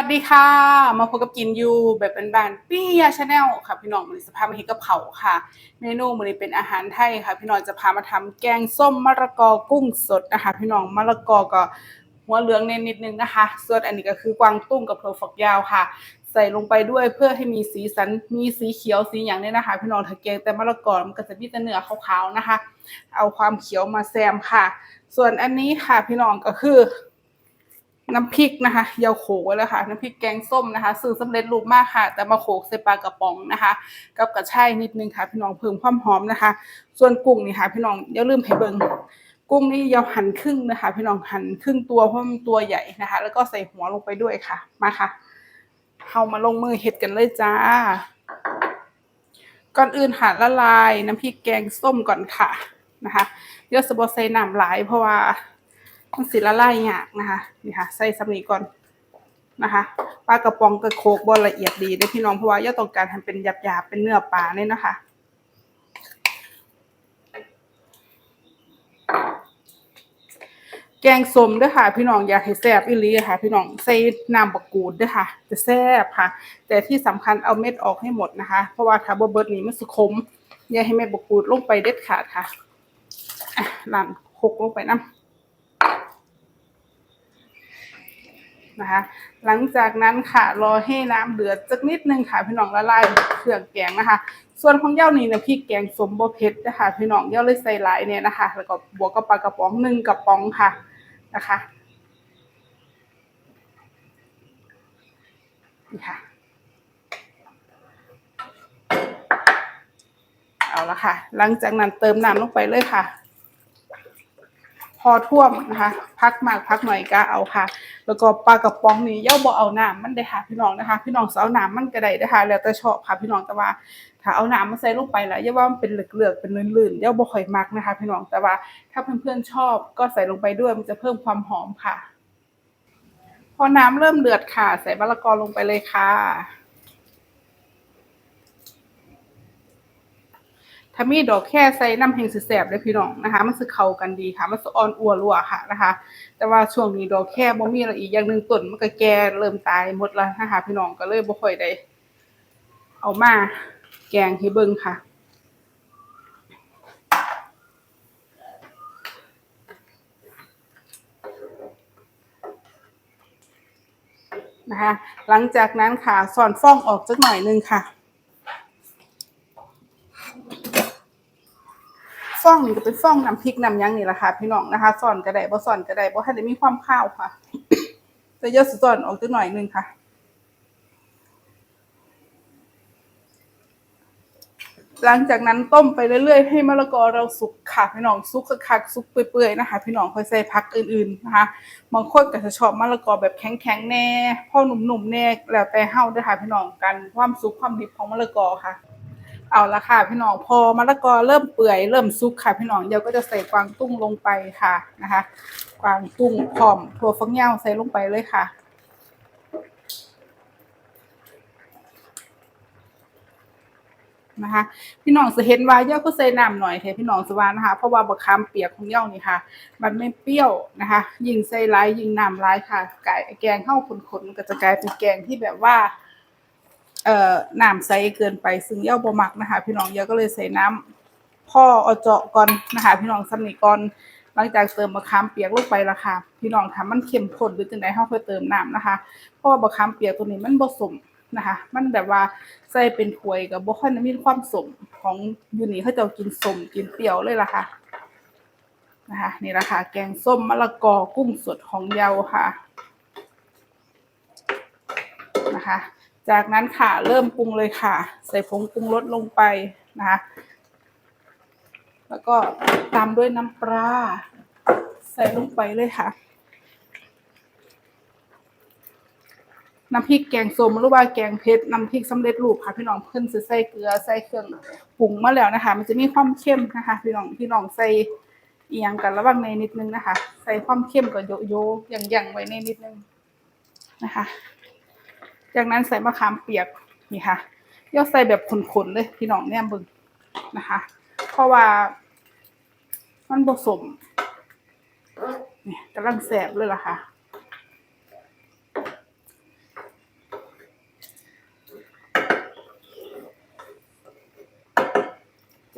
วัสดีค่ะ มาพบกับกินยูแบบเป็นบ้านๆปี้ยาชาแนลค่ะ พี่น้องมือนี้สภาพมาเห็นกับเผาค่ะ เมนูมือนี้เป็นอาหารไทยค่ะ พี่น้องจะพามาทำแกงส้มมะละกอกุ้งสดนะคะ พี่น้องมะละกอก็หัวเหลืองเน้นนิดนึงนะคะ ส่วนอันนี้ก็คือกวางตุ้งกับเผือกฝักยาวค่ะ ใส่ลงไปด้วยเพื่อให้มีสีสันมีสีเขียวสีอย่างเนี้นะคะ พี่น้องถ้าแกงแต่มะละกอมันก็จะมีแต่เนื้อขาวๆนะคะ เอาความเขียวมาแซมค่ะ ส่วนอันนี้ค่ะพี่น้องก็คือ น้ำพริกนะคะเยาโขกไว้แล้วค่ะ น้ำพริกแกงส้มนะคะซื้อสำเร็จรูปมากค่ะ แต่มาโขกใส่ปลากระป๋องนะคะ กับกระชายนิดนึงค่ะ พี่น้องเพิ่มความหอมนะคะ ส่วนกุ้งนี่ค่ะ พี่น้องอย่าลืมให้เบิ่งกุ้งนี่ยาหั่นครึ่งนะคะ พี่น้องหั่นครึ่งตัวเพราะมันตัวใหญ่นะคะ แล้วก็ใส่หัวลงไปด้วยค่ะมาค่ะเอามาลงมือเห็ดกันเลยจ้า ก่อนอื่นค่ะละลายน้ำพริกแกงส้มก่อนค่ะนะคะเดี๋ยวสบใส่น้ำหลายเพราะว่า มันสิละลายยากนะคะนี่ค่ะใส่สำนีก่อนนะคะปลากระป๋องกระโคกบอละเอียดดีเด้พี่น้องเพราะว่าย่าต้องการทำเป็นหยาบๆเป็นเนื้อปลาเนี่ยนะคะแกงส้มด้วยค่ะ พี่น้องอยากให้แซ่บอีหลีค่ะ พี่น้องใส่น้ำบักกูดด้วยค่ะ จะแซ่บค่ะ แต่ที่สำคัญเอาเม็ดออกให้หมดนะคะ เพราะว่าถ้าบ่เบิดนี้มันสิขมอย่าให้เม็ดบักกูดลงไปเด็ดขาดค่ะอะลั่นคกลงไปน้ำ นะคะ หลังจากนั้นค่ะรอให้น้ำเดือดสักนิดนึงค่ะพี่น้องละลายเครื่องแกงนะคะ ส่วนของเย้านี่นะพี่แกงสมบเผ็ดนะคะพี่น้องเย้าเลยใส่หลายเนี่ยนะคะ แล้วก็บวกกับปลากระป๋องหนึ่งกระป๋องค่ะนะคะนี่ค่ะเอาละค่ะ หลังจากนั้นเติมน้ำลงไปเลยค่ะ พอท่วมนะคะ พักมากพักหน่อยก็เอาค่ะ แล้วก็ปลากระป๋องนี่ย่าบ่เอาน้ำมันได้ค่ะพี่น้องนะคะ พี่น้องสเอาน้ำมันก็ได้นะคะแล้วแต่ชอบค่ะพี่น้องแต่ว่าถ้าเอาน้ำมาใส่ลงไปแล้วย่าว่ามันเป็นเหลือกๆเป็นลื่นๆย่าบ่ค่อยมักนะคะ พี่น้องแต่ว่าถ้าเพื่อนๆชอบก็ใส่ลงไปด้วยมันจะเพิ่มความหอมค่ะ พอน้ำเริ่มเดือดค่ะ ใส่มะละกอลงไปเลยค่ะ ถ้ามีดอกแค่ใส่น้ำแห้งสแสบเลยพี่น้องนะคะ มันสิเข้ากันดีค่ะ มันสิอ่อนอัวรัวค่ะนะคะ แต่ว่าช่วงนี้ดอกแค่บ่มีแล้วอีกอย่างหนึ่งต้นมันก็แก่เริ่มตายหมดแล้วนะคะพี่น้องก็เลยบ่ค่อยได้เอามาแกงให้เบิ่งค่ะนะคะหลังจากนั้นค่ะสอนฟองออกสักหน่อยนึงค่ะ ฟ่ องนี่ก็เป็นฟ่องน้ำพริกน้ำยังนี่แหละค่ะพี่น้องนะคะสอนก็ได้บ่สอนก็ได้บ่ให้ได้มีความข้าวค่ะจะเยอะสอนออกจักหน่อยนึงค่ะหลังจากนั้นต้มไปเรื่อยๆ ให้มะละกอเราสุกค่ะพี่น้องสุกคักสุกเปื่อยๆนะคะ พี่น้องค่อยใส่ผักอื่นๆนะคะบางคนก็จะชอบมะละกอแบบแข็งๆแน่พ่อหนุ่มๆแน่แล้วแต่เฮาด้อค่ะพี่น้องกันความสุกความดิบของมะละกอค่ะ เอาละค่ะพี่น้องพอมะละกอเริ่มเปื่อยเริ่มสุกค่ะพี่น้องเดี๋ยวก็จะใส่กวางตุ้งลงไปค่ะนะคะ กวางตุ้งพร้อมถั่วฝักยาวใส่ลงไปเลยค่ะ นะคะ พี่น้องจะเห็นว่าเย่าก็ใส่น้ำหน่อยเถอะพี่น้องสวานะคะ เพราะว่าบะคามเปียกของเย่านี่ค่ะ มันไม่เปรี้ยวนะคะ ยิ่งใส่ร้ายยิ่งน้ำร้ายค่ะไก่แกงเข้าขนๆก็จะกลายเป็นแกงที่แบบว่า เอ่อน้ำใสเกินไปซึ่งเย่าบ่มักนะคะ พี่น้องเย่าก็เลยใส่น้ำพ่อเอาเจาะก่อนนะคะพี่น้องสำนีก่อนหลังจากเติมมะขามเปียกลงไปละค่ะ พี่น้องถ้ามันเข้มข้นหรือจังไดเฮาค่อยเติมน้ำนะคะ เพราะว่ามะขามเปียกตัวนี้มันบ่สมนะคะ มันแบบว่าใส่เป็นถ้วยก็บบ่ค่อยมีความสมของอยู่นี่เขาจ้ากินสมกินเปรี้ยวเลยล่ะค่ะนะคะนี่ละค่ะแกงส้มมะละกอกุ้งสดของเยาค่ะนะคะ จากนั้นค่ะเริ่มปรุงเลยค่ะ ใส่ผงปรุงรสลงไปนะคะแล้วก็ตามด้วยน้ำปลาใส่ลงไปเลยค่ะ น้ำพริกแกงส้มหรือว่าแกงเผ็ดน้ำพริกสำเร็จรูปค่ะ พี่น้องเพิ่นสิใส่เกลือใส่เครื่องปรุงมาแล้วนะคะ มันจะมีความเข้มนะคะ พี่น้องพี่น้องใส่เอียงกันระหว่างในนิดนึงนะคะ ใส่ความเข้มกับโยโย่อย่างๆไว้ในนิดนึงนะคะ จากนั้นใส่มะขามเปียกนี่ค่ะยอใส่แบบขนๆเลยพี่น้องเนี่ยบึงนะคะ เพราะว่า มันผสมนี่กำลังแสบเลยล่ะค่ะ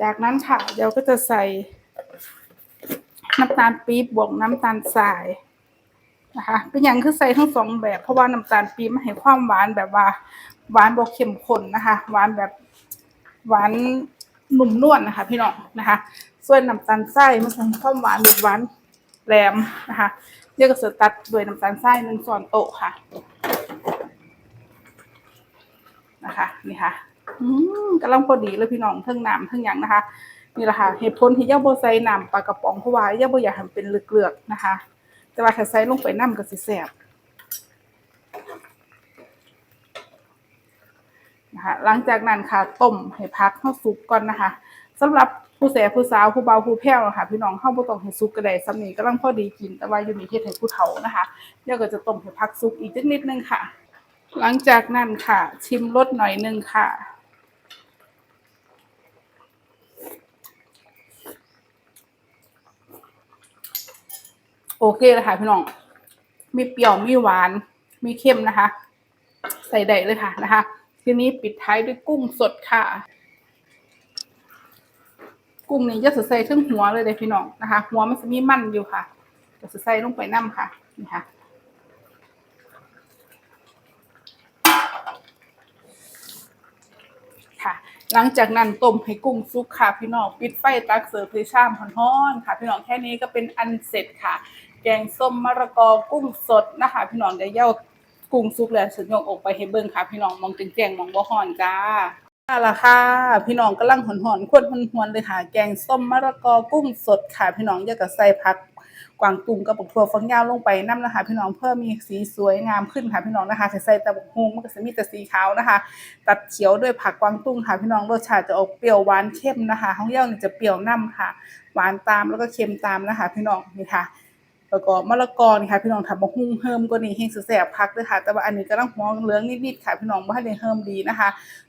จากนั้นค่ะเราก็จะใส่น้ำตาลปี๊บบวกน้ำตาลทราย นะคะเป็นอย่างคือใส่ทั้งสองแบบ เพราะว่าน้ำตาลปี๊บมันให้ความหวานแบบว่า หวานบวกเข้มข้นนะคะ หวานแบบหวานหนุ่มนวลนะคะ พี่น้องนะคะ ส่วนน้ำตาลทรายมันให้ความหวานแบบหวานแหลมนะคะเดี๋ยวก็จะตัดด้วยน้ำตาลทรายหนึ่งส่วนโต๊ะค่ะนะคะนี่ค่ะอืมกำลังพอดีเลยพี่น้องเทั้งน้ำทั้งหยังนะคะ นี่แหละค่ะเหตุผลที่ย่าโบใส่น้ำปลากระป๋องเพราะว่าย่าโบอยากให้เป็นเลือกๆนะคะ แต่ว่าถ้าใส่ลงไปน้ำก็สิแซ่บนะคะหลังจากนั้นค่ะต้มให้พักเข้าสุกก่อนนะคะสำหรับผู้แสผู้สาวผู้เบาผู้แพ้วนะคะพี่น้องเข้าบ่ต้องให้สุกก็ได้ซ้ำนี้กำลังพอดีกิน แต่ว่าอยู่นี่เฮ็ดให้ผู้เฒ่านะคะเดี๋ยวก็จะต้มให้พักสุกอีกนิดนึงค่ะ หลังจากนั้นค่ะ ชิมรสหน่อยนึงค่ะ โอเคเลยค่ะพี่น้อง มีเปรี้ยว มีหวาน มีเค็มนะคะ ใส่ได้เลยค่ะนะคะ ทีนี้ปิดท้ายด้วยกุ้งสดค่ะ กุ้งนี้จะใส่ทั้งหัวเลยเลยพี่น้องนะคะ หัวมันจะมีมันอยู่ค่ะจะใส่ลงไปน้ำค่ะนี่ค่ะค่ะ หลังจากนั้นต้มให้กุ้งสุกค่ะพี่น้อง ปิดไฟตักเสิร์ฟเลยชามฮ้อนๆค่ะ พี่น้องแค่นี้ก็เป็นอันเสร็จค่ะ แกงส้มมะระกอกุ้งสดนะคะพี่น้องเดี๋ยวเย่ากุ้งสุกแล้วฉันยกออกไปให้เบิ่งค่ะ พี่น้องมองแจงๆมองบ่ฮ้อนจ้าเอาล่ะค่ะ พี่น้องกำลังหอนๆควนหวนๆเลยค่ะ แกงส้มมะระกอกุ้งสดค่ะ พี่น้องอย่าก็ใส่ผักกวางตุ้งกับบักถั่วฝักยาวลงไปน้ำนะคะ พี่น้องเพื่อมีสีสวยงามขึ้นค่ะพี่น้องนะคะใส่แต่บักฮงมันก็จะมีแต่สีขาวนะคะ ตัดเขียวด้วยผักกวางตุ้งค่ะ พี่น้องรสชาติจะออกเปรี้ยวหวานเข้มนะคะของเย่านี่จะเปรี้ยวน้ำค่ะ หวานตามแล้วก็เค็มตามนะคะ พี่น้องนี่ค่ะ แล้วก็มะละกอนี่ค่ะพี่น้องทำบักฮุงเฮิมก็นี่เฮงสุดแสบพักด้วยค่ะ แต่ว่าอันนี้ก็ต้องหัวเหลืองนิดๆค่ะพี่น้องบ่ให้ได้เฮิมดีนะคะ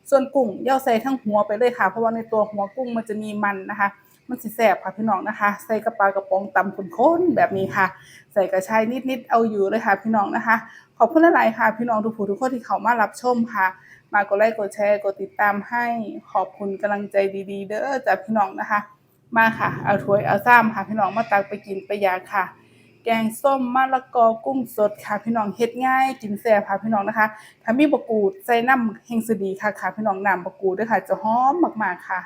ส่วนกุ้งเย่าใส่ทั้งหัวไปเลยค่ะ เพราะว่าในตัวหัวกุ้งมันจะมีมันนะคะ มันสิแสบค่ะพี่น้องนะคะ ใส่กระปากระป๋องตำข้นๆแบบนี้ค่ะ ใส่กระชายนิดๆเอาอยู่เลยค่ะ พี่น้องนะคะ ขอบคุณหลายๆค่ะ พี่น้องทุกผู้ทุกคนที่เข้ามารับชมค่ะ มากดไลค์กดแชร์กดติดตามให้ขอบคุณกำลังใจดี ๆ เด้อจากพี่น้องนะคะ มาค่ะ เอาถ้วยเอาซ้ำค่ะพี่น้องมาตักไปกินไปยาค่ะ แกงส้มมะละกอกุ้งสดค่ะพี่น้องเฮ็ดง่ายกินแซ่บค่ะพี่น้องนะคะถ้ามีบะกูดใส่น้ำเฮงสดีค่ะค่ะพี่น้องน้ำบะกูดด้วยค่ะ จะหอมมากๆค่ะ